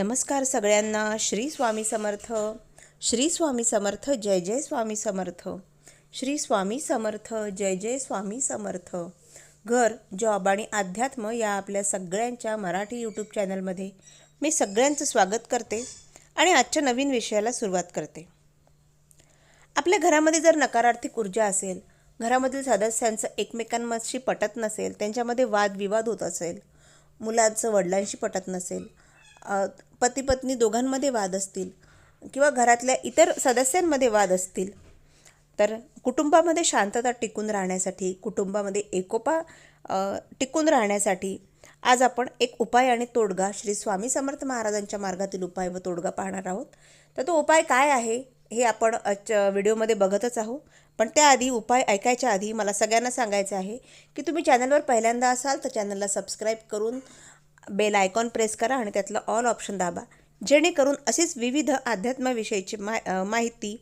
नमस्कार सगळ्यांना. श्री स्वामी समर्थ. श्री स्वामी समर्थ जय जय स्वामी समर्थ. श्री स्वामी समर्थ जय जय स्वामी समर्थ. घर जॉब आणि अध्यात्म या आपल्या सगळ्यांच्या मराठी यूट्यूब चॅनलमध्ये मी सगळ्यांचं स्वागत करते आणि आजच्या नवीन विषयाला सुरुवात करते. आपल्या घरामध्ये जर नकारार्थी ऊर्जा असेल घरामधील सदस्यांचं एकमेकांशी पटत नसेल त्यांच्यामध्ये वादविवाद होत असेल मुलांचं वडिलांशी पटत नसेल पती पत्नी दोघांमध्ये वाद असतील किंवा घरातल्या इतर सदस्यांमध्ये वाद असतील तर कुटुंबामध्ये शांतता टिकून राहण्यासाठी कुटुंबामध्ये एकोपा टिकून राहण्यासाठी आज आपण एक उपाय आणि तोडगा श्री स्वामी समर्थ महाराजांच्या मार्गातील उपाय व तोडगा पाहणार आहोत. तर तो उपाय काय आहे हे आपण व्हिडिओमध्ये बघतच आहोत. पण त्याआधी उपाय ऐकायच्या आधी मला सगळ्यांना सांगायचं आहे की तुम्ही चॅनलवर पहिल्यांदा असाल तर चॅनलला सबस्क्राईब करून बेल आयकॉन प्रेस करा आणि त्यातलं ऑल ऑप्शन दाबा. जेणेकरून अशीच विविध अध्यात्माविषयीची मा माहिती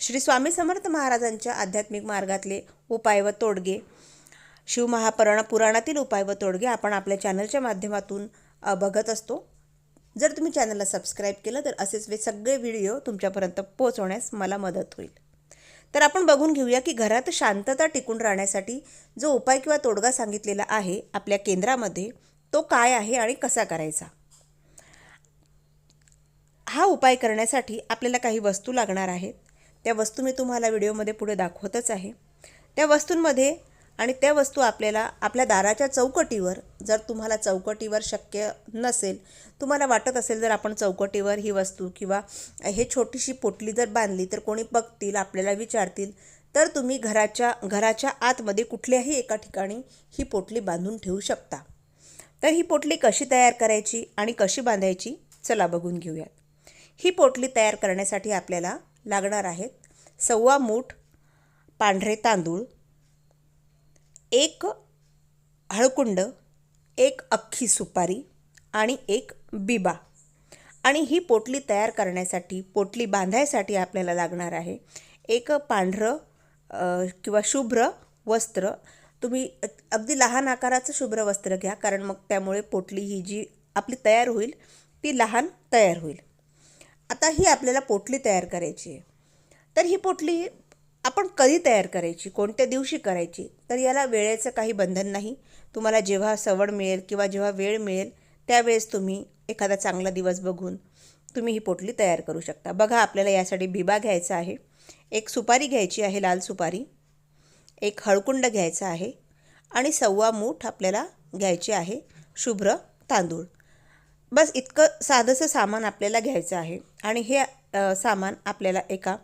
श्री स्वामी समर्थ महाराजांच्या आध्यात्मिक मार्गातले उपाय व तोडगे शिवमहापुराण पुराणातील उपाय व तोडगे आपण आपल्या चॅनलच्या माध्यमातून बघत असतो. जर तुम्ही चॅनलला सबस्क्राईब केलं तर असेच वे सगळे व्हिडिओ तुमच्यापर्यंत पोहोचवण्यास मला मदत होईल. तर आपण बघून घेऊया की घरात शांतता टिकून राहण्यासाठी जो उपाय किंवा तोडगा सांगितलेला आहे आपल्या केंद्रामध्ये तो काय आहे आणि कसा करायचा? हा उपाय करण्यासाठी आपल्याला काही वस्तू लागणार आहेत. त्या वस्तू मी तुम्हाला व्हिडिओमध्ये पुढे दाखवतच आहे. त्या वस्तूंमध्ये आणि त्या वस्तू आपल्याला आपल्या दाराच्या चौकटीवर जर तुम्हाला चौकटीवर शक्य नसेल तुम्हाला वाटत असेल जर आपण चौकटीवर ही वस्तू किंवा हे छोटीशी पोटली जर बांधली तर कोणी बघतील आपल्याला विचारतील तर तुम्ही घराच्या घराच्या आतमध्ये कुठल्याही एका ठिकाणी ही पोटली बांधून ठेवू शकता. तर ही पोटली कशी तयार करायची आणि कशी बांधायची चला बघून घेऊयात. ही पोटली तयार करण्यासाठी आपल्याला लागणार आहेत सव्वा मूठ पांढरे तांदूळ एक हळकुंड एक अख्खी सुपारी आणि एक बिबा. आणि ही पोटली तयार करण्यासाठी पोटली बांधायसाठी आपल्याला लागणार आहे एक पांढरं किंवा शुभ्र वस्त्र तुम्ही अगदी लहान आकाराचं शुभ्र वस्त्र घ्या कारण मग त्यामुळे पोटली ही जी आपली तयार होईल ती लहान तयार होईल. आता ही आपल्याला पोटली तयार करायची आहे. तर ही पोटली आपण कधी तयार करायची कोणत्या दिवशी करायची तर याला वेळेचं काही बंधन नाही. तुम्हाला जेव्हा सवड मिळेल किंवा जेव्हा वेळ मिळेल त्यावेळेस तुम्ही एखादा चांगला दिवस बघून तुम्ही ही पोटली तयार करू शकता. बघा आपल्याला यासाठी भिबा घ्यायचा आहे. एक सुपारी घ्यायची आहे लाल सुपारी. एक हळकुंड घ्यायचा आहे आणि सव्वा मूठ आपल्याला घ्यायचे आहे शुभ्र तांदूळ. बस इतकं साधंसं सामान आपल्याला घ्यायचं आहे आणि हे सामान आपल्याला एका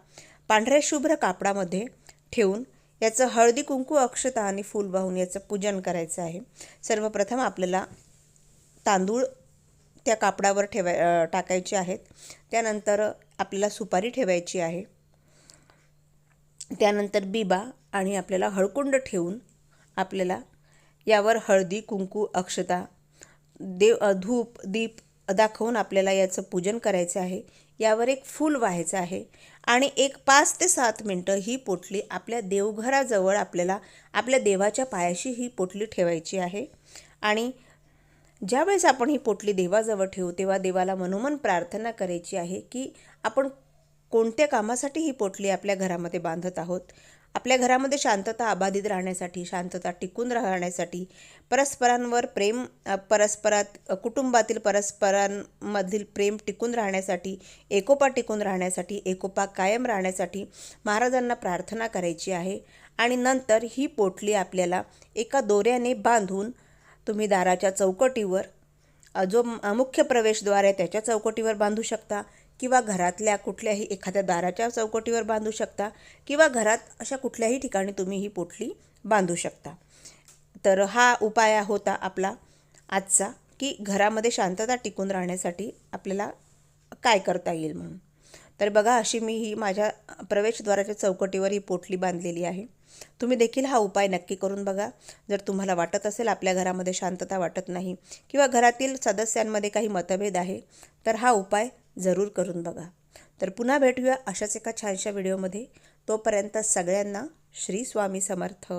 पांढऱ्या शुभ्र कापडामध्ये ठेवून याचं हळदी कुंकू अक्षता आणि फूल वाहून याचं पूजन करायचं आहे. सर्वप्रथम आपल्याला तांदूळ त्या कापडावर ठेवाय टाकायचे आहेत. त्यानंतर आपल्याला सुपारी ठेवायची आहे. त्यानंतर बिबा आणि आपल्याला हळकुंड ठेवून आपल्याला यावर हळदी कुंकू अक्षता देव धूप दीप दाखवून आपल्याला याचं पूजन करायचं आहे. यावर एक फूल व्हायचं आहे आणि एक पाच ते सात मिनटं ही पोटली आपल्या देवघराजवळ आपल्याला आपल्या देवाच्या पायाशी ही पोटली ठेवायची आहे. आणि ज्यावेळेस आपण ही पोटली देवाजवळ ठेवू तेव्हा देवाला मनोमन प्रार्थना करायची आहे की आपण कोणत्या कामासाठी ही पोटली आपल्या घरामध्ये बांधत आहोत? आपल्या घरामध्ये शांतता अबाधित राहण्यासाठी शांतता टिकून राहण्यासाठी परस्परांवर प्रेम परस्परात कुटुंबातील परस्परांमधील प्रेम टिकून राहण्यासाठी एकोपा टिकून राहण्यासाठी एकोपा कायम राहण्यासाठी महाराजांना प्रार्थना करायची आहे आणि नंतर ही पोटली आपल्याला एका दोऱ्याने बांधून तुम्ही दाराच्या चौकटीवर जो मुख्य प्रवेशद्वार आहे त्याच्या चौकटीवर बांधू शकता. किंवा घरातल्या कुठल्याही एखाद्या दाराच्या चौकटीवर बांधू शकता किंवा घरात अशा कुठल्याही ठिकाणी तुम्ही ही पोटली बांधू शकता. तर हा उपाय होता आपला आजचा की घरामध्ये शांतता टिकून राहण्यासाठी आपल्याला काय करता येईल म्हणून. तर बघा अशी मी ही माझ्या प्रवेशद्वाराच्या चौकटीवर ही पोटली बांधलेली आहे. तुम्ही देखील हा उपाय नक्की करून बघा. जर तुम्हाला वाटत असेल आपल्या घरामध्ये शांतता वाटत नाही किंवा घरातील सदस्यांमध्ये काही मतभेद आहे तर हा उपाय जरूर करून बघा. तर पुन्हा भेटूया अशाच एका छानशा व्हिडिओमध्ये. तोपर्यंत सगळ्यांना श्री स्वामी समर्थ.